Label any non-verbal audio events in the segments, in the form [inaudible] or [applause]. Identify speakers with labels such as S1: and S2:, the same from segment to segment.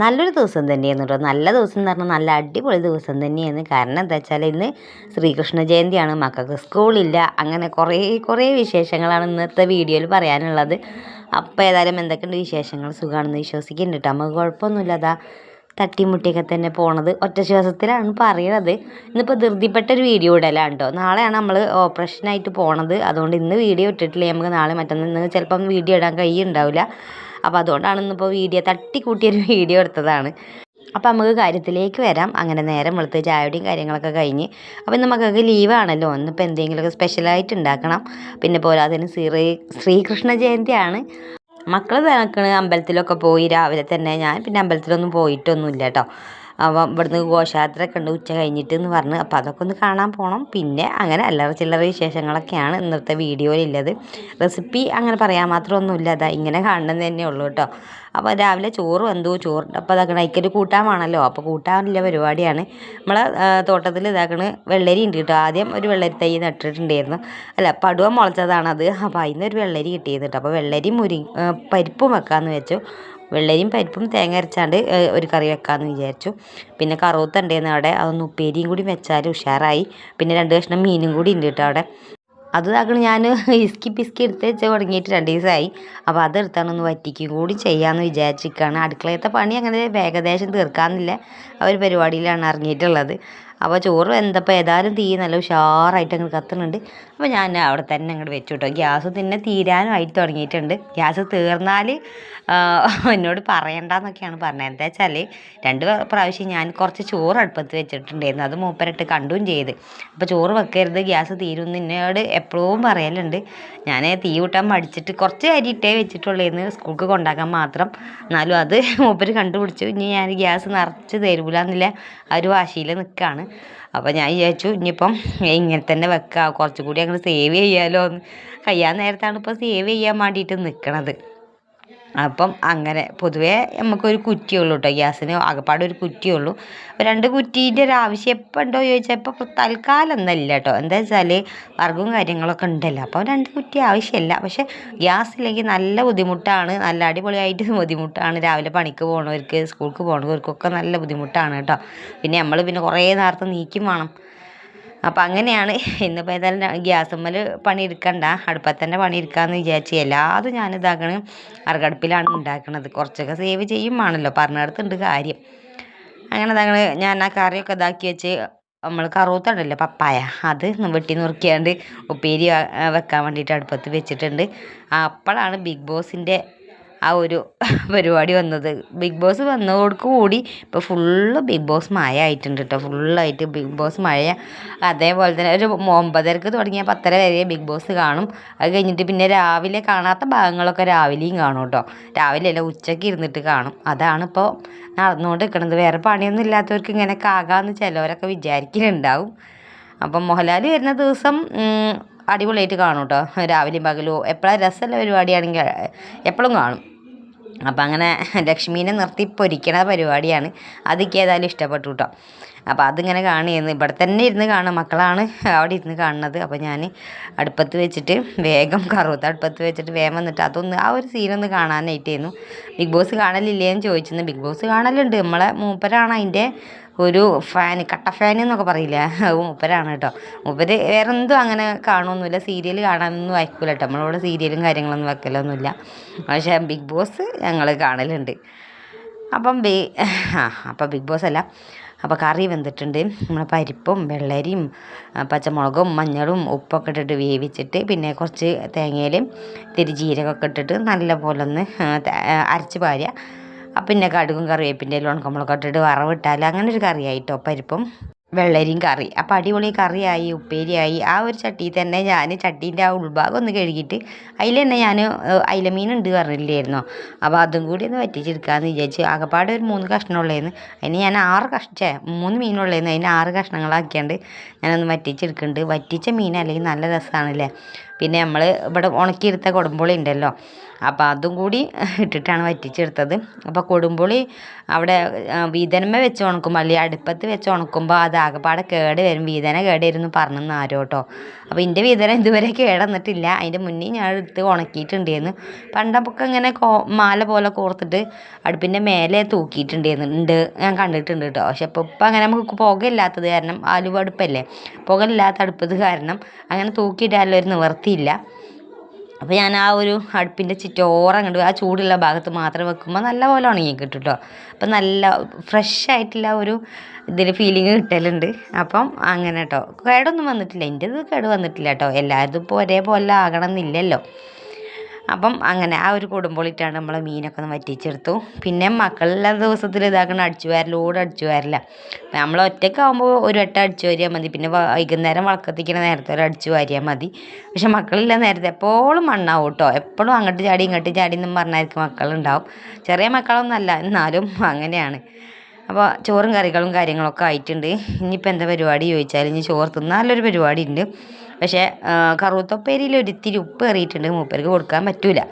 S1: നല്ലൊരു ദിവസം തന്നെയായിരുന്നു കേട്ടോ നല്ല ദിവസം എന്ന് പറഞ്ഞാൽ നല്ല അടിപൊളി ദിവസം തന്നെയാണ് കാരണം എന്താ വെച്ചാൽ ഇന്ന് ശ്രീകൃഷ്ണ ജയന്തിയാണ്. മക്കൾക്ക് സ്കൂളില്ല അങ്ങനെ കുറേ കുറേ വിശേഷങ്ങളാണ് ഇന്നത്തെ വീഡിയോയിൽ പറയാനുള്ളത്. അപ്പോൾ ഏതായാലും എന്തൊക്കെയുണ്ട് വിശേഷങ്ങൾ? സുഖമാണെന്ന് വിശ്വസിക്കുന്നുണ്ട് കേട്ടോ. നമുക്ക് കുഴപ്പമൊന്നുമില്ല. അതാ തട്ടിമുട്ടിയൊക്കെ തന്നെ പോണത് ഒറ്റ ശ്വാസത്തിലാണ് പറയണത്. ഇന്നിപ്പോൾ ധൃതിപ്പെട്ട ഒരു വീഡിയോ ഇടലാണ് കേട്ടോ. നാളെയാണ് നമ്മൾ ഓപ്പറേഷനായിട്ട് പോണത്. അതുകൊണ്ട് ഇന്ന് വീഡിയോ ഇട്ടിട്ടില്ല? നമുക്ക് നാളെ മറ്റന്നാൾ ചിലപ്പം വീഡിയോ ഇടാൻ കഴിയുണ്ടാവില്ല അപ്പോൾ അതുകൊണ്ടാണ് ഇന്നിപ്പോൾ വീഡിയോ തട്ടിക്കൂട്ടിയൊരു വീഡിയോ എടുത്തതാണ്. അപ്പോൾ നമുക്ക് കാര്യത്തിലേക്ക് വരാം. അങ്ങനെ നേരം വെളുത്ത് ചായയുടെയും കാര്യങ്ങളൊക്കെ കഴിഞ്ഞ്. അപ്പോൾ ഇന്ന് മക്കൾക്ക് ലീവാണല്ലോ ഇന്നിപ്പോൾ എന്തെങ്കിലുമൊക്കെ സ്പെഷ്യലായിട്ട് ഉണ്ടാക്കണം. പിന്നെ പോരാതിന് ശ്രീ ശ്രീകൃഷ്ണ ജയന്തിയാണ്. മക്കൾ നടക്കണ് അമ്പലത്തിലൊക്കെ പോയി രാവിലെ തന്നെ ഞാൻ പിന്നെ അമ്പലത്തിലൊന്നും പോയിട്ടൊന്നുമില്ല കേട്ടോ. അപ്പം ഇവിടുന്ന് ഘോഷയാത്രയൊക്കെ ഉണ്ട് ഉച്ച കഴിഞ്ഞിട്ട് എന്ന് പറഞ്ഞ്. അപ്പോൾ അതൊക്കെ ഒന്ന് കാണാൻ പോകണം പിന്നെ അങ്ങനെ അല്ലറ ചില്ലറ വിശേഷങ്ങളൊക്കെയാണ് ഇന്നത്തെ വീഡിയോയിലുള്ളത്. റെസിപ്പി അങ്ങനെ പറയാൻ മാത്രമൊന്നുമില്ല. അതാ ഇങ്ങനെ കാണുന്നത് തന്നെ ഉള്ളൂ കേട്ടോ. അപ്പോൾ രാവിലെ ചോറ് വന്നു ചോറ്. അപ്പോൾ അതൊക്കെ അതിക്കൊരു കൂട്ടാൻ വേണമല്ലോ അപ്പോൾ കൂട്ടാനില്ല പരിപാടിയാണ്. നമ്മളെ തോട്ടത്തിൽ ഇതാക്കണ വെള്ളരി ഉണ്ട് കേട്ടോ. ആദ്യം ഒരു വെള്ളരി തൈ നട്ടിട്ടുണ്ടായിരുന്നു. അല്ല പടുവ മുളച്ചതാണത് അപ്പോൾ അതിന് ഒരു വെള്ളരി കിട്ടിയത് കേട്ടോ. അപ്പോൾ വെള്ളരി മുരി പരിപ്പും വെക്കാമെന്ന് വെച്ചു. വെള്ളരിയും പരിപ്പും തേങ്ങ അരച്ചാണ്ട് ഒരു കറി വെക്കാമെന്ന് വിചാരിച്ചു. പിന്നെ കറുവത്ത് ഉണ്ടായിരുന്നു അവിടെ. അതൊന്ന് ഉപ്പേരിയും കൂടി വെച്ചാൽ ഉഷാറായി. പിന്നെ രണ്ട് കഷ്ണം മീനും കൂടി ഉണ്ട് കേട്ടോ അവിടെ. അത് ഇതാക്കണം ഞാൻ ഇസ്കി പിസ്കി എടുത്ത് വെച്ച് തുടങ്ങിയിട്ട് രണ്ട് ദിവസമായി അപ്പോൾ അതെടുത്താണ് ഒന്ന് വറ്റിക്കും കൂടി ചെയ്യാമെന്ന് വിചാരിച്ചിരിക്കുകയാണ് അടുക്കളയത്തെ പണി അങ്ങനെ ഏകദേശം തീർക്കാമെന്നില്ല ആ ഒരു പരിപാടിയിലാണ് ഇറങ്ങിയിട്ടുള്ളത്. അപ്പോൾ ചോറ് വെന്തപ്പോൾ ഏതായാലും തീ നല്ല ഉഷാറായിട്ട് അങ്ങ് കത്തുന്നുണ്ട്. അപ്പോൾ ഞാൻ അവിടെ തന്നെ അങ്ങോട്ട് വെച്ചു കേട്ടോ ഗ്യാസ് തന്നെ തീരാനുമായിട്ട് തുടങ്ങിയിട്ടുണ്ട്. ഗ്യാസ് തീർന്നാൽ എന്നോട് പറയണ്ടെന്നൊക്കെയാണ് പറഞ്ഞത്. എന്താ വെച്ചാൽ രണ്ട് പ്രാവശ്യം ഞാൻ കുറച്ച് ചോറ് അടുപ്പത്ത് വെച്ചിട്ടുണ്ടായിരുന്നു. അത് മൂപ്പരട്ട് കണ്ടും ചെയ്ത്. അപ്പോൾ ചോറ് വെക്കരുത് ഗ്യാസ് തീരും നിന്നോട് എപ്പോഴും പറയലുണ്ട്. ഞാൻ തീ കൂട്ടാൻ മടിച്ചിട്ട് കുറച്ച് അരി ഇട്ടേ വെച്ചിട്ടുള്ളേന്ന് സ്കൂൾക്ക് കൊണ്ടാക്കാൻ മാത്രം. എന്നാലും അത് മൂപ്പര് കണ്ടുപിടിച്ചു. ഇനി ഞാൻ ഗ്യാസ് നിറച്ച് തരൂലെന്നില്ല. ആ ഒരു വാശിയിൽ നിൽക്കുകയാണ്. അപ്പോൾ ഞാൻ വിചാരിച്ചു ഇനിയിപ്പം ഇങ്ങനെ തന്നെ വെക്കുക കുറച്ചുകൂടി അങ്ങനെ സേവ് ചെയ്യാമല്ലോ എന്ന് കഴിയാൻ നേരത്താണ് ഇപ്പോൾ സേവ് ചെയ്യാൻ വേണ്ടിയിട്ട് നിൽക്കണത് അപ്പം അങ്ങനെ പൊതുവേ നമുക്കൊരു കുറ്റിയുള്ളൂ കേട്ടോ ഗ്യാസിന് ആകപ്പാട് ഒരു കുറ്റിയുള്ളൂ. രണ്ട് കുറ്റീന്റെ ഒരു ആവശ്യം എപ്പോൾ ഉണ്ടോ ചോദിച്ചാൽ ഇപ്പോൾ തൽക്കാലം ഒന്നല്ല കേട്ടോ എന്താ വെച്ചാൽ വർഗവും കാര്യങ്ങളൊക്കെ ഉണ്ടല്ലോ. അപ്പോൾ രണ്ട് കുറ്റി ആവശ്യമില്ല പക്ഷേ ഗ്യാസ് ഇല്ലെങ്കിൽ നല്ല ബുദ്ധിമുട്ടാണ്. നല്ല അടിപൊളിയായിട്ട് [laughs] ബുദ്ധിമുട്ടാണ്. രാവിലെ പണിക്ക് പോകണവർക്ക് സ്കൂൾക്ക് പോകണവർക്കൊക്കെ നല്ല ബുദ്ധിമുട്ടാണ് കേട്ടോ പിന്നെ നമ്മൾ പിന്നെ കുറേ നേരത്തെ നീക്കും വേണം. അപ്പം അങ്ങനെയാണ് ഇന്നിപ്പോൾ ഏതായാലും ഗ്യാസുമ്മൽ പണിയെടുക്കണ്ട. അടുപ്പത്ത് തന്നെ പണിയെടുക്കാമെന്ന് വിചാരിച്ച് എല്ലാതും ഞാൻ അറുകടുപ്പിലാണ് ഉണ്ടാക്കുന്നത് കുറച്ചൊക്കെ സേവ് ചെയ്യും ആണല്ലോ പറഞ്ഞിടത്തുണ്ട് കാര്യം. അങ്ങനെ ഇതാക്കണ്. ഞാൻ ആ കറിയൊക്കെ ഇതാക്കി വെച്ച് നമ്മൾ കറുവത്തുണ്ടല്ലോ പപ്പായ. അത് വെട്ടി നുറുക്കിയാണ്ട് ഉപ്പേരി വെക്കാൻ വേണ്ടിയിട്ട് അടുപ്പത്ത് വെച്ചിട്ടുണ്ട്. അപ്പോഴാണ് ബിഗ് ബോസിന്റെ ആ ഒരു [laughs] പരിപാടി വന്നത്. ബിഗ് ബോസ് വന്നതോടു കൂടി ഇപ്പോൾ ഫുള്ള് ബിഗ് ബോസ് മായ ആയിട്ടുണ്ട് കേട്ടോ ഫുള്ളായിട്ട് ബിഗ് ബോസ് മഴ. അതേപോലെ തന്നെ ഒരു ഒമ്പതരക്ക് തുടങ്ങിയ പത്തര വരെ ബിഗ് ബോസ് കാണും. അത് കഴിഞ്ഞിട്ട് പിന്നെ രാവിലെ കാണാത്ത ഭാഗങ്ങളൊക്കെ രാവിലെയും കാണും കേട്ടോ രാവിലെ അല്ല ഉച്ചയ്ക്ക് ഇരുന്നിട്ട് കാണും. അതാണ് ഇപ്പോൾ നടന്നുകൊണ്ട് നിൽക്കുന്നത് വേറെ പണിയൊന്നും ഇല്ലാത്തവർക്ക് ഇങ്ങനെ ആകാമെന്ന് ചിലവരൊക്കെ വിചാരിക്കുന്നുണ്ടാവും അപ്പം മോഹൻലാൽ വരുന്ന ദിവസം അടിപൊളിയായിട്ട് കാണും കേട്ടോ രാവിലെയും പകലും. എപ്പോഴാണ് രസമുള്ള പരിപാടിയാണെങ്കിൽ എപ്പോഴും കാണും. അപ്പം അങ്ങനെ ലക്ഷ്മീനെ നിർത്തി പൊരിക്കണ പരിപാടിയാണ്. അതൊക്കെ ഏതായാലും ഇഷ്ടപ്പെട്ടു കേട്ടോ അപ്പോൾ അതിങ്ങനെ കാണുകയായിരുന്നു. ഇവിടെ തന്നെ ഇരുന്ന് കാണുക മക്കളാണ് അവിടെ ഇരുന്ന് കാണുന്നത്. അപ്പോൾ ഞാൻ അടുപ്പത്ത് വെച്ചിട്ട് വേഗം കറുത്ത് അടുപ്പത്ത് വെച്ചിട്ട് വേഗം വന്നിട്ട് അതൊന്ന് ആ ഒരു സീനൊന്ന് കാണാനായിട്ടായിരുന്നു ബിഗ് ബോസ് കാണലില്ലേന്ന് ചോദിച്ചിരുന്നു. ബിഗ് ബോസ് കാണലുണ്ട്. നമ്മളെ മൂപ്പരാണ് അതിന്റെ ഒരു ഫാൻ കട്ട ഫാൻ എന്നൊക്കെ പറയില്ല? മൂപ്പരാണ് കേട്ടോ. മൂപ്പര് വേറെ എന്തും അങ്ങനെ കാണുമൊന്നുമില്ല സീരിയൽ കാണാനൊന്നും അയക്കൂല കേട്ടോ. നമ്മളിവിടെ സീരിയലും കാര്യങ്ങളൊന്നും വെക്കലൊന്നുമില്ല. പക്ഷേ ബിഗ് ബോസ് ഞങ്ങൾ കാണലുണ്ട്. അപ്പം ബി ആ അപ്പം ബിഗ് ബോസ് അല്ല. അപ്പോൾ കറി വെന്തിട്ടുണ്ട്. നമ്മളെ പരിപ്പും വെള്ളരിയും പച്ചമുളകും മഞ്ഞളും ഉപ്പൊക്കെ ഇട്ടിട്ട് വേവിച്ചിട്ട് പിന്നെ കുറച്ച് തേങ്ങയിലും തിരി ജീരകമൊക്കെ ഇട്ടിട്ട് നല്ല പോലെ ഒന്ന് അരച്ച് പാരുക പിന്നെ കടുകും കറിവേപ്പിന്റെ ഉണക്കമുളക് ഇട്ടിട്ട് വറവിട്ടാൽ അങ്ങനെ ഒരു കറിയായിട്ടോ പരിപ്പും വെള്ളരിയും കറി. അപ്പോൾ അടിപൊളി കറിയായി ഉപ്പേരിയായി. ആ ഒരു ചട്ടിയിൽ തന്നെ ഞാൻ ചട്ടീന്റെ ആ ഉൾഭാഗം ഒന്ന് കഴുകിയിട്ട് അതിൽ തന്നെ ഞാൻ അയിലമീൻ ഉണ്ട് പറഞ്ഞില്ലായിരുന്നോ? അപ്പോൾ അതും കൂടി ഒന്ന് വറ്റിച്ചെടുക്കാമെന്ന് വിചാരിച്ച് ആകെപ്പാടെ ഒരു മൂന്ന് കഷ്ണം കഷ്ണമുള്ളതെന്ന് അതിന് ഞാൻ ആറ് കഷ്ണ മൂന്ന് മീനുള്ളതെന്ന് അതിന് ആറ് കഷ്ണങ്ങളാക്കിയാണ്ട് ഞാനൊന്ന് വറ്റിച്ചെടുക്കുന്നുണ്ട്. വറ്റിച്ച മീൻ അല്ലെങ്കിൽ നല്ല രസമാണല്ലേ പിന്നെ നമ്മൾ ഇവിടെ ഉണക്കിയെടുത്ത കൊടുമ്പുളി ഉണ്ടല്ലോ അപ്പോൾ അതും കൂടി ഇട്ടിട്ടാണ് വറ്റിച്ചെടുത്തത്. അപ്പോൾ കൊടുമ്പുളി അവിടെ വീതനമേ വെച്ച് ഉണക്കുമ്പോൾ അല്ലെങ്കിൽ അടുപ്പത്ത് വെച്ച് ഉണക്കുമ്പോൾ അത് ആകെപ്പാടെ കേട് വരും. വീതന കേട് വരും എന്ന് പറഞ്ഞെന്ന് ആരോ കേട്ടോ അപ്പോൾ എന്റെ വീതന ഇതുവരെ കേടന്നിട്ടില്ല. അതിന്റെ മുന്നേ ഞാൻ എടുത്ത് ഉണക്കിയിട്ടുണ്ടായിരുന്നു പണ്ടപ്പൊക്കെ ഇങ്ങനെ കോ മാല പോലെ കോർത്തിട്ട് അടുപ്പിന്റെ മേലെ തൂക്കിയിട്ടുണ്ടായിരുന്നു ഉണ്ട് ഞാൻ കണ്ടിട്ടുണ്ട് കേട്ടോ പക്ഷെ ഇപ്പോൾ ഇപ്പം അങ്ങനെ നമുക്ക് പുകയില്ലാത്തത് കാരണം ആലുവ അടുപ്പല്ലേ. പുകയില്ലാത്ത അടുപ്പത് കാരണം അങ്ങനെ തൂക്കിയിട്ടാലും ഒരു നിവർത്തിയില്ല അപ്പോൾ ഞാൻ ആ ഒരു അടുപ്പിന്റെ ചുറ്റോറം കണ്ടു ആ ചൂടുള്ള ഭാഗത്ത് മാത്രം വെക്കുമ്പോൾ നല്ലപോലെ ഉണങ്ങി കിട്ടും കേട്ടോ അപ്പം നല്ല ഫ്രഷ് ആയിട്ടുള്ള ഒരു ഇതിൽ ഫീലിംഗ് കിട്ടലുണ്ട്. അപ്പം അങ്ങനെ കേട്ടോ കേടൊന്നും വന്നിട്ടില്ല. എന്റെ ഇത് കേട് വന്നിട്ടില്ല കേട്ടോ എല്ലാവരും ഇപ്പോൾ ഒരേപോലെ ആകണം എന്നില്ലല്ലോ. അപ്പം അങ്ങനെ ആ ഒരു കൊടുമ്പോളിട്ടാണ് നമ്മൾ മീനൊക്കെ ഒന്ന് വറ്റിച്ചെടുത്തു. പിന്നെ മക്കളെല്ലാ ദിവസത്തിൽ ഇതാക്കണ അടിച്ചു വാരലോട് അടിച്ചു വാരില്ല. നമ്മൾ ഒറ്റയ്ക്കാവുമ്പോൾ ഒരു വട്ടം അടിച്ചു വാരിയാൽ മതി. പിന്നെ വൈകുന്നേരം വളക്കത്തിക്കുന്ന നേരത്തെ ഒരു അടിച്ചു വാരിയാൽ മതി. പക്ഷെ മക്കളില്ല നേരത്തെ എപ്പോഴും മണ്ണാവും കേട്ടോ. എപ്പോഴും അങ്ങോട്ട് ചാടി ഇങ്ങോട്ട് ചാടി എന്നും പറഞ്ഞായിരിക്കും മക്കളുണ്ടാവും. ചെറിയ മക്കളൊന്നും അല്ല എന്നാലും അങ്ങനെയാണ്. അപ്പോൾ ചോറും കറികളും കാര്യങ്ങളൊക്കെ ആയിട്ടുണ്ട്. ഇനിയിപ്പോൾ എന്താ പരിപാടി ചോദിച്ചാൽ ഇനി ചോറ് തിന്നാലൊരു പരിപാടി ഉണ്ട് പക്ഷേ കറുവത്തുപ്പേരിയിൽ ഒരിത്തിരി ഉപ്പ് കയറിയിട്ടുണ്ട് മൂപ്പർക്ക് കൊടുക്കാൻ പറ്റില്ല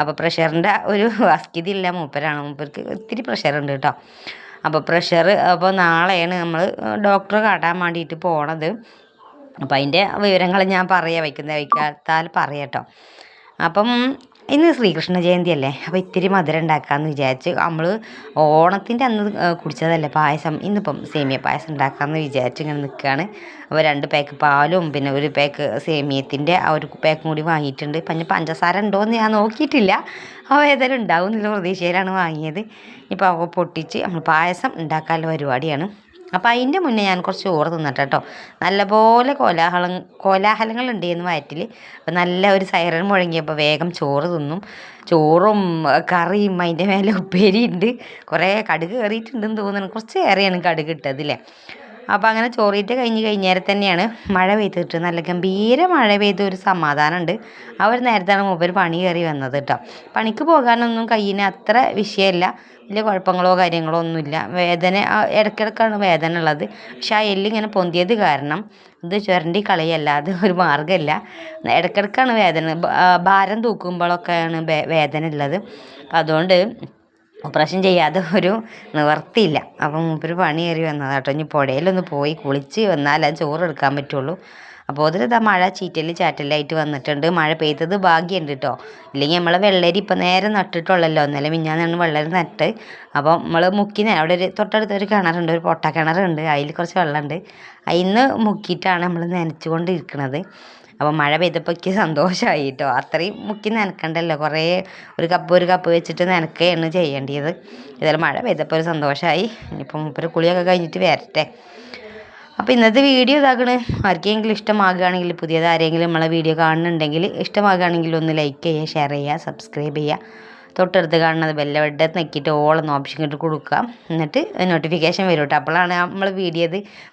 S1: അപ്പോൾ പ്രഷറിന്റെ ഒരു അസ്ഥിതി ഇല്ല മൂപ്പരാണ്. മൂപ്പർക്ക് ഒത്തിരി പ്രഷറുണ്ട് കേട്ടോ. അപ്പോൾ പ്രഷർ അപ്പോൾ നാളെയാണ് നമ്മൾ ഡോക്ടറെ കാട്ടാൻ വേണ്ടിയിട്ട് പോണത്. അപ്പോൾ അതിന്റെ വിവരങ്ങൾ ഞാൻ പറയാം വയ്ക്കുന്ന വയ്ക്കാത്താൽ പറയാം കേട്ടോ. അപ്പം ഇന്ന് ശ്രീകൃഷ്ണ ജയന്തി അല്ലേ? അപ്പോൾ ഇത്തിരി മധുരം ഉണ്ടാക്കാമെന്ന് വിചാരിച്ച് നമ്മൾ ഓണത്തിന്റെ അന്ന് കുടിച്ചതല്ലേ പായസം? ഇന്നിപ്പം സേമിയ പായസം ഉണ്ടാക്കാമെന്ന് വിചാരിച്ച് ഇങ്ങനെ നിൽക്കുകയാണ് അപ്പോൾ രണ്ട് പാക്ക് പാലും പിന്നെ ഒരു പാക്ക് സേമിയത്തിന്റെ ആ ഒരു പാക്കും കൂടി വാങ്ങിയിട്ടുണ്ട്. പിന്നെ പഞ്ചസാര ഉണ്ടോ എന്ന് ഞാൻ നോക്കിയിട്ടില്ല. അപ്പോൾ ഏതായാലും ഉണ്ടാവും എന്നുള്ള പ്രതീക്ഷയിലാണ് വാങ്ങിയത്. ഇപ്പോൾ അവ പൊട്ടിച്ച് നമ്മൾ പായസം ഉണ്ടാക്കാനുള്ള പരിപാടിയാണ്. അപ്പോൾ അതിന്റെ മുന്നേ ഞാൻ കുറച്ച് ചോറ് തിന്നട്ടെ കേട്ടോ. നല്ലപോലെ കോലാഹലം കോലാഹലങ്ങൾ ഉണ്ടായിരുന്നു വയറ്റിൽ അപ്പോൾ നല്ല ഒരു സൈറൻ മുഴങ്ങിയപ്പോൾ വേഗം ചോറ് തിന്നും. ചോറും കറിയും അതിന്റെ മേലെ ഉപ്പേരിയുണ്ട്. കുറേ കടുക് കയറിയിട്ടുണ്ടെന്ന് തോന്നുന്നു. കുറച്ച് ഏറെയാണ് കടുക് ഇട്ടതില്ലേ അപ്പോൾ അങ്ങനെ ചോറിയിട്ട് കഴിഞ്ഞ് കഴിഞ്ഞേരം തന്നെയാണ് മഴ പെയ്തിട്ട് നല്ല ഗംഭീര മഴ പെയ്ത ഒരു സമാധാനമുണ്ട്. അവർ ഒരു നേരത്താണ് മൂപ്പർ പണി കയറി വന്നത് കേട്ടോ. പണിക്ക് പോകാനൊന്നും കയ്യിന് അത്ര വിഷയമല്ല. വലിയ കുഴപ്പങ്ങളോ കാര്യങ്ങളോ ഒന്നുമില്ല. വേദന ഇടയ്ക്കിടയ്ക്കാണ് വേദന ഉള്ളത്. പക്ഷെ ആ എല്ലിങ്ങനെ പൊന്തിയത് കാരണം ഇത് ചുരണ്ടി കളയല്ലാതെ ഒരു മാർഗമില്ല. ഇടയ്ക്കിടയ്ക്കാണ് വേദന. ഭാരം തൂക്കുമ്പോഴൊക്കെയാണ് വേദന ഉള്ളത്. അതുകൊണ്ട് ഓപ്പറേഷൻ ചെയ്യാതെ ഒരു നിവർത്തിയില്ല. അപ്പം മൂപ്പര് പണി കയറി വന്നതാണ് കേട്ടോ. ഇനി പുഴയിലൊന്ന് പോയി കുളിച്ച് വന്നാലേ ചോറ് എടുക്കാൻ പറ്റുള്ളൂ. അപ്പോൾ അതിൽ ഇതാ മഴ ചീറ്റൽ ചാറ്റലായിട്ട് വന്നിട്ടുണ്ട്. മഴ പെയ്തത് ഭാഗ്യമുണ്ട് കേട്ടോ ഇല്ലെങ്കിൽ നമ്മൾ വെള്ളരി ഇപ്പം നേരെ നട്ടിട്ടുള്ളല്ലോ. ഇന്നലെ മിഞ്ഞാന്നാണ് വെള്ളരി നട്ട്. അപ്പോൾ നമ്മൾ മുക്കി അവിടെ ഒരു തൊട്ടടുത്ത് ഒരു കിണറുണ്ട്. ഒരു പൊട്ട കിണറുണ്ട്. അതിൽ കുറച്ച് വെള്ളമുണ്ട് അതിൽ നിന്ന് മുക്കിയിട്ടാണ് നമ്മൾ നനച്ചുകൊണ്ടിരിക്കുന്നത് അപ്പോൾ മഴ പെയ്തപ്പോൾ എനിക്ക് സന്തോഷമായി കേട്ടോ അത്രയും മുക്കി നനക്കണ്ടല്ലോ. കുറേ ഒരു കപ്പ് ഒരു കപ്പ് വെച്ചിട്ട് നനക്കുകയാണ് ചെയ്യേണ്ടത് ഇതായാലും മഴ പെയ്തപ്പോൾ ഒരു സന്തോഷമായി ഇനിയിപ്പം മുപ്പര് കുളിയൊക്കെ കഴിഞ്ഞിട്ട് വരട്ടെ. അപ്പോൾ ഇന്നത്തെ വീഡിയോ ഇതാക്കണ് ആർക്കെങ്കിലും ഇഷ്ടമാകുകയാണെങ്കിൽ പുതിയത് ആരെങ്കിലും നമ്മളെ വീഡിയോ കാണുന്നുണ്ടെങ്കിൽ ഇഷ്ടമാകുകയാണെങ്കിൽ ഒന്ന് ലൈക്ക് ചെയ്യുക ഷെയർ ചെയ്യുക സബ്സ്ക്രൈബ് ചെയ്യുക. തൊട്ടടുത്ത് കാണുന്നത് ബെല്ലവെഡ് നെക്കിയിട്ട് ഓളെന്ന് ഓപ്ഷൻ ഇട്ട് കൊടുക്കുക. എന്നിട്ട് നോട്ടിഫിക്കേഷൻ വരും കേട്ടോ അപ്പോഴാണ് നമ്മൾ വീഡിയോ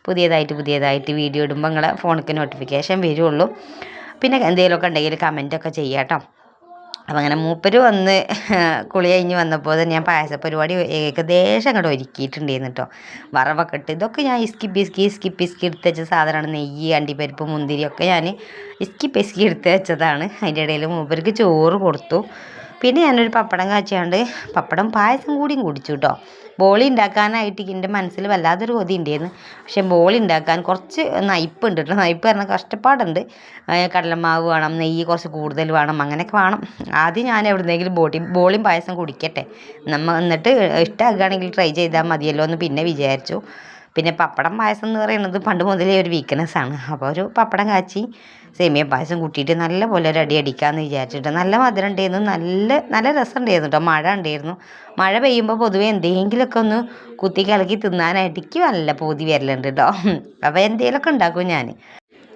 S1: പുതിയതായിട്ട് പുതിയതായിട്ട് വീഡിയോ ഇടുമ്പോൾ നിങ്ങളെ ഫോണിലേക്ക് നോട്ടിഫിക്കേഷൻ വരുള്ളൂ. പിന്നെ എന്തെങ്കിലുമൊക്കെ ഉണ്ടെങ്കിൽ കമന്റൊക്കെ ചെയ്യാം കേട്ടോ അപ്പം അങ്ങനെ മൂപ്പര് വന്ന് [laughs] കുളി കഴിഞ്ഞ് വന്നപ്പോൾ തന്നെ ഞാൻ പായസ പരിപാടി ഏകദേശം അങ്ങോട്ട് ഒരുക്കിയിട്ടുണ്ടായിരുന്നു കേട്ടോ വറവൊക്കെ ഇട്ട് ഇതൊക്കെ ഞാൻ ഇസ്കിപ്പ് ഇസ്കി ഇസ്കിപ്പ് ഇസ്കി എടുത്ത് വെച്ച സാധനമാണ്. നെയ്യ് അണ്ടിപ്പരിപ്പ് മുന്തിരിയൊക്കെ ഞാൻ ഇസ്കിപ്പ് ഇസ്കി എടുത്ത് വെച്ചതാണ്. അതിന്റെ ഇടയിൽ മൂപ്പർക്ക് ചോറ് കൊടുത്തു. പിന്നെ ഞാനൊരു പപ്പടം കാച്ചിയാണ്ട് പപ്പടം പായസം കൂടിയും കുടിച്ചു കേട്ടോ ബോളി ഉണ്ടാക്കാനായിട്ട് എന്റെ മനസ്സിൽ വല്ലാത്തൊരു കൊതി ഉണ്ടായിരുന്നു പക്ഷേ ബോളി ഉണ്ടാക്കാൻ കുറച്ച് നയിപ്പുണ്ട് കേട്ടോ നയ്പ്പ് പറഞ്ഞാൽ കഷ്ടപ്പാടുണ്ട്. കടലമാവ് വേണം നെയ്യ് കുറച്ച് കൂടുതൽ വേണം അങ്ങനെയൊക്കെ വേണം. ആദ്യം ഞാൻ എവിടുന്നെങ്കിലും ബോട്ടി ബോളിയും പായസം കുടിക്കട്ടെ. നമ്മൾ എന്നിട്ട് ഇഷ്ടമാക്കുകയാണെങ്കിൽ ട്രൈ ചെയ്താൽ മതിയല്ലോ എന്ന് പിന്നെ വിചാരിച്ചു. പിന്നെ പപ്പടം പായസം എന്ന് പറയുന്നത് പണ്ട് മുതലേ ഒരു വീക്ക്നെസ് ആണ്. അപ്പോൾ ഒരു പപ്പടം കാച്ചി സേമിയ പായസം കൂട്ടിയിട്ട് നല്ല പോലെ ഒരു അടി അടിക്കാമെന്ന് വിചാരിച്ചിട്ട് നല്ല മധുരം ഉണ്ടായിരുന്നു. നല്ല നല്ല രസം ഉണ്ടായിരുന്നു കേട്ടോ മഴ ഉണ്ടായിരുന്നു. മഴ പെയ്യുമ്പോൾ പൊതുവെ എന്തെങ്കിലുമൊക്കെ ഒന്ന് കുത്തി കലക്കി തിന്നാനായിട്ട് എനിക്ക് നല്ല പൂതി വരലുണ്ട് കേട്ടോ അപ്പോൾ എന്തെങ്കിലുമൊക്കെ ഉണ്ടാക്കും ഞാൻ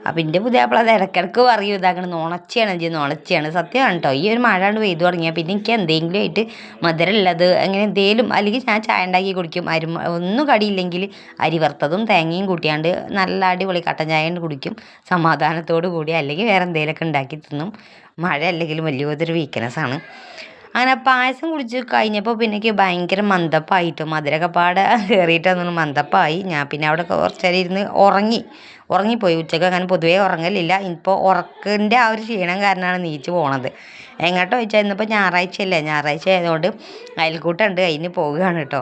S1: അപ്പം എന്റെ പുതിയാപ്പിള അത് ഇടയ്ക്കിടയ്ക്ക് പറയും ഇതാക്കണം നുണച്ചയാണ് ചെയ്യുന്നത് നുണച്ചയാണ്. സത്യമാണ് കേട്ടോ ഈ ഒരു മഴ കൊണ്ട് പെയ്തു തുടങ്ങിയാൽ പിന്നെ എനിക്ക് എന്തെങ്കിലും ആയിട്ട് മധുരമുള്ളത് അങ്ങനെ എന്തെങ്കിലും അല്ലെങ്കിൽ ഞാൻ ചായ ഉണ്ടാക്കി കുടിക്കും. അരി ഒന്നും കടിയില്ലെങ്കിൽ അരി വറുത്തതും തേങ്ങയും കൂട്ടിയാണ്ട് നല്ല അടിപൊളി കട്ടൻ ചായ കുടിക്കും. സമാധാനത്തോടു കൂടി അല്ലെങ്കിൽ വേറെ എന്തെങ്കിലുമൊക്കെ ഉണ്ടാക്കി തിന്നും. മഴ അല്ലെങ്കിലും വലിയൊരു വീക്ക്നെസ്സാണ് അങ്ങനെ പായസം കുടിച്ച് കഴിഞ്ഞപ്പോൾ പിന്നെ എനിക്ക് ഭയങ്കര മന്ദപ്പായിട്ടു മധുരമൊക്കെ പാടെ കയറിയിട്ട് മന്ദപ്പായി. ഞാൻ പിന്നെ അവിടെ കുറച്ച് നേരം ഇരുന്ന് ഉറങ്ങി. ഉറങ്ങിപ്പോയി. ഉച്ചയ്ക്ക് അങ്ങനെ പൊതുവേ ഉറങ്ങലില്ല. ഇപ്പോൾ ഉറക്കിന്റെ ആ ഒരു ക്ഷീണം കാരണമാണ് നീച്ച് പോണത്. എങ്ങോട്ടോ ചോദിച്ചാൽ ഇന്നിപ്പോൾ ഞായറാഴ്ചയല്ലേ? ഞായറാഴ്ച ആയതുകൊണ്ട് അയൽക്കൂട്ടമുണ്ട് അതിന് പോവുകയാണ് കേട്ടോ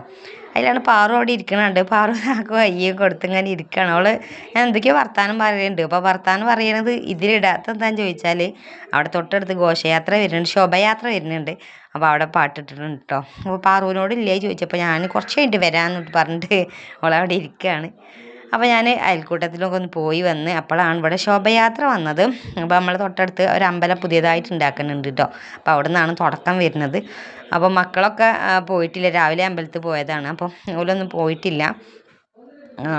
S1: അതിലാണ് പാറു അവിടെ ഇരിക്കണുണ്ട്. പാറു നാക്ക് വയ്യ കൊടുത്ത് ഇങ്ങനെ ഇരിക്കുകയാണ് അവൾ ഞാൻ എന്തൊക്കെയോ വർത്താനം പറയുന്നുണ്ട് അപ്പോൾ വർത്താനം പറയണത് ഇതിലിടാത്ത എന്താന്ന് ചോദിച്ചാൽ അവിടെ തൊട്ടടുത്ത് ഘോഷയാത്ര വരുന്നുണ്ട്. ശോഭയാത്ര വരുന്നുണ്ട്. അപ്പോൾ അവിടെ പാട്ടിട്ടിട്ടുണ്ട് കേട്ടോ അപ്പോൾ പാറുവിനോട് ഇല്ലേ ചോദിച്ചപ്പോൾ ഞാൻ കുറച്ച് കഴിഞ്ഞിട്ട് വരാമെന്നിട്ട് പറഞ്ഞിട്ട് അവളവിടെ ഇരിക്കുകയാണ് അപ്പോൾ ഞാൻ അയൽക്കൂട്ടത്തിലൊക്കെ ഒന്ന് പോയി വന്ന് അപ്പോഴാണ് ഇവിടെ ശോഭയാത്ര വന്നത്. അപ്പോൾ നമ്മൾ തൊട്ടടുത്ത് ഒരു അമ്പലം പുതിയതായിട്ട് ഉണ്ടാക്കുന്നുണ്ട് കേട്ടോ അപ്പോൾ അവിടെ നിന്നാണ് തുടക്കം വരുന്നത്. അപ്പോൾ മക്കളൊക്കെ പോയിട്ടില്ല. രാവിലെ അമ്പലത്തിൽ പോയതാണ്. അപ്പോൾ ഓലൊന്നും പോയിട്ടില്ല.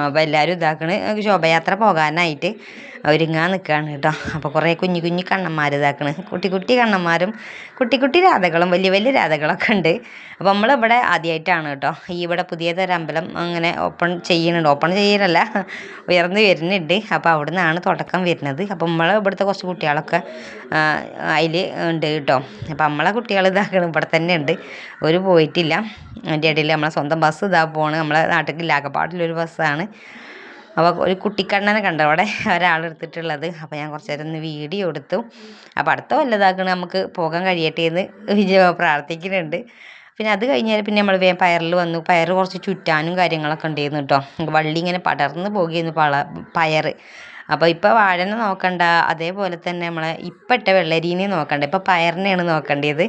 S1: അപ്പോൾ എല്ലാവരും ഇതാക്കണ്. ശോഭയാത്ര പോകാനായിട്ട്. ഒരുങ്ങാൻ നിൽക്കുകയാണ് കേട്ടോ. അപ്പോൾ കുറേ കുഞ്ഞു കുഞ്ഞു കണ്ണന്മാർ ഇതാക്കണ്. കുട്ടി കുട്ടി കണ്ണന്മാരും കുട്ടി കുട്ടി രാധകളും വലിയ വലിയ രാധകളൊക്കെ ഉണ്ട്. അപ്പോൾ നമ്മളിവിടെ ആദ്യമായിട്ടാണ് കേട്ടോ. ഈ ഇവിടെ പുതിയതൊരു അമ്പലം അങ്ങനെ ഓപ്പൺ ചെയ്യുന്നുണ്ട് ഓപ്പൺ ചെയ്യലല്ല ഉയർന്നു വരുന്നുണ്ട്. അപ്പോൾ അവിടെ നിന്നാണ് തുടക്കം വരുന്നത്. അപ്പോൾ നമ്മൾ ഇവിടുത്തെ കുറച്ച് കുട്ടികളൊക്കെ അതിൽ ഉണ്ട് കേട്ടോ. അപ്പോൾ നമ്മളെ കുട്ടികൾ ഇതാക്കണം. ഇവിടെ തന്നെ ഉണ്ട്. ഒരു പോയിട്ടില്ല. അതിന്റെ ഇടയിൽ നമ്മളെ സ്വന്തം ബസ് ഇതാ പോണ്. നമ്മളെ നാട്ടിൽ ലാക്കപ്പാട്ടിലൊരു ബസ്സാണ്. അപ്പോൾ ഒരു കുട്ടിക്കണ്ണനെ കണ്ടു? അവിടെ ഒരാൾ എടുത്തിട്ടുള്ളത്. അപ്പോൾ ഞാൻ കുറച്ച് നേരം ഒന്ന് വീഡിയോ എടുത്തു. അപ്പോൾ അടുത്ത വല്ലതാക്കണ നമുക്ക് പോകാൻ കഴിയട്ടെ എന്ന് പ്രാർത്ഥിക്കുന്നുണ്ട്. പിന്നെ അത് കഴിഞ്ഞാൽ പിന്നെ നമ്മൾ വേഗം പയറിൽ വന്നു. പയർ കുറച്ച് ചുറ്റാനും കാര്യങ്ങളൊക്കെ ഉണ്ടായിരുന്നു കേട്ടോ വള്ളി ഇങ്ങനെ പടർന്ന് പോകുകയായിരുന്നു പള പയർ. അപ്പോൾ ഇപ്പോൾ വാഴനെ നോക്കണ്ട. അതേപോലെ തന്നെ നമ്മൾ ഇപ്പം ഇട്ട വെള്ളരീനെ നോക്കണ്ട. ഇപ്പോൾ പയറിനെയാണ് നോക്കേണ്ടത്.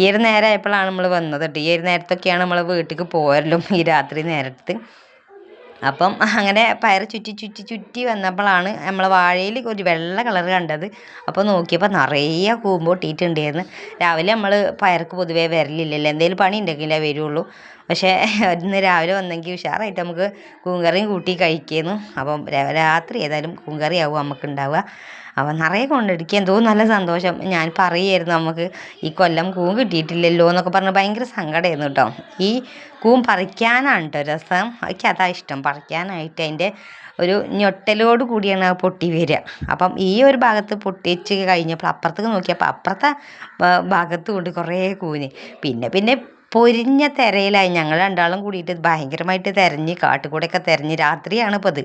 S1: ഈ ഒരു നേരം ആയപ്പോഴാണ് നമ്മൾ വന്നത് കേട്ടോ ഈ ഒരു നേരത്തൊക്കെയാണ് നമ്മൾ വീട്ടിലേക്ക് പോരലും ഈ രാത്രി നേരത്ത്. അപ്പം അങ്ങനെ പയർ ചുറ്റി ചുറ്റി ചുറ്റി വന്നപ്പോഴാണ് നമ്മൾ വാഴയിൽ ഒരു വെള്ള കളർ കണ്ടത്. അപ്പോൾ നോക്കിയപ്പോൾ നിറയെ കൂമ്പ് പൊട്ടിയിട്ടുണ്ടായിരുന്നു രാവിലെ നമ്മൾ പയർക്ക് പൊതുവേ വരലില്ലല്ലോ. എന്തെങ്കിലും പണി ഉണ്ടെങ്കിലേ വരുള്ളൂ. പക്ഷേ ഇന്ന് രാവിലെ വന്നെങ്കിൽ ഉഷാറായിട്ട് നമുക്ക് കൂങ്കറിയും കൂട്ടി കഴിക്കുന്നു. അപ്പം രാത്രി ഏതായാലും കൂങ്കറി ആവും ഉണ്ടാവുക അപ്പം നിറയെ കൊണ്ടെടുക്കുക എന്തോ നല്ല സന്തോഷം. ഞാൻ പറയുമായിരുന്നു നമുക്ക് ഈ കൊല്ലം കൂം കിട്ടിയിട്ടില്ലല്ലോ എന്നൊക്കെ പറഞ്ഞ് ഭയങ്കര സങ്കടമായിരുന്നു കേട്ടോ. ഈ കൂം പറിക്കാനാണ് കേട്ടോ രസം. എനിക്ക് അതാ ഇഷ്ടം. പറിക്കാനായിട്ട് അതിന്റെ ഒരു ഞൊട്ടലോട് കൂടിയാണ് പൊട്ടി വരിക. അപ്പം ഈ ഒരു ഭാഗത്ത് പൊട്ടിച്ച് കഴിഞ്ഞപ്പോൾ അപ്പുറത്തേക്ക് നോക്കിയപ്പോൾ അപ്പുറത്തെ ഭാഗത്തും കൊണ്ട് കുറേ കൂന്. പിന്നെ പിന്നെ പൊരിഞ്ഞ തിരയിലായി. ഞങ്ങൾ രണ്ടാളും കൂടിയിട്ട് ഭയങ്കരമായിട്ട് തിരഞ്ഞ് കാട്ടുകൂടെയൊക്കെ തിരഞ്ഞ് രാത്രിയാണ് ഇപ്പോൾ ഇത്.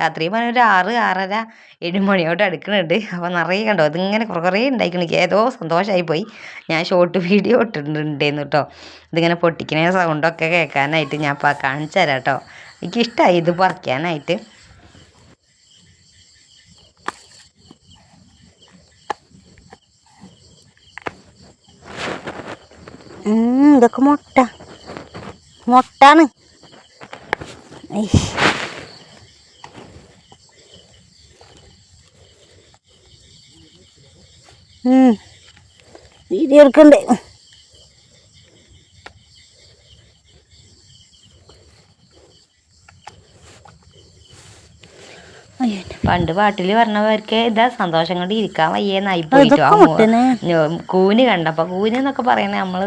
S1: രാത്രി പറഞ്ഞ ഒരു ആറ് ആറര ഏഴ് മണിയോട്ട് അടുക്കുന്നുണ്ട് അപ്പോൾ നിറയെ കണ്ടോ ഇതിങ്ങനെ കുറേ കുറേ ഉണ്ടായിക്കണ. ഏതോ സന്തോഷമായി പോയി. ഞാൻ ഷോർട്ട് വീഡിയോ ഇട്ടിട്ടുണ്ടായിരുന്നു കേട്ടോ. ഇതിങ്ങനെ പൊട്ടിക്കണ സൗണ്ടൊക്കെ കേൾക്കാനായിട്ട് ഞാൻ ഇപ്പോൾ കാണിച്ചു തരാം കേട്ടോ. എനിക്കിഷ്ടമായി ഇത് പറിക്കാനായിട്ട്. ഇതൊക്കെ മുട്ട. മുട്ടാണ്. വീഡിയോ എടുക്കണ്ടേ. പണ്ട് പാട്ടിൽ പറഞ്ഞവർക്ക് ഇതാ സന്തോഷം കൊണ്ട് ഇരിക്കാൻ വയ്യെന്നായി പോയിട്ടോ കൂന് കണ്ടപ്പോ കൂന് എന്നൊക്കെ പറയുന്നത് നമ്മൾ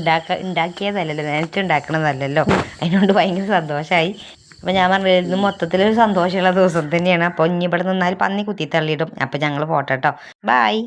S1: ഉണ്ടാക്ക ഉണ്ടാക്കിയതല്ലല്ലോ നേരത്തെ ഉണ്ടാക്കണതല്ലല്ലോ അതിനോണ്ട് ഭയങ്കര സന്തോഷമായി അപ്പം ഞാൻ പറഞ്ഞില്ല മൊത്തത്തിലൊരു മൊത്തത്തിൽ ഒരു സന്തോഷമുള്ള ദിവസം തന്നെയാണ്. അപ്പോൾ ഇനി ഇവിടെ നിന്നാൽ പന്നി കുത്തി തള്ളിയിടും. അപ്പം ഞങ്ങൾ പോട്ടെട്ടോ. ബായ്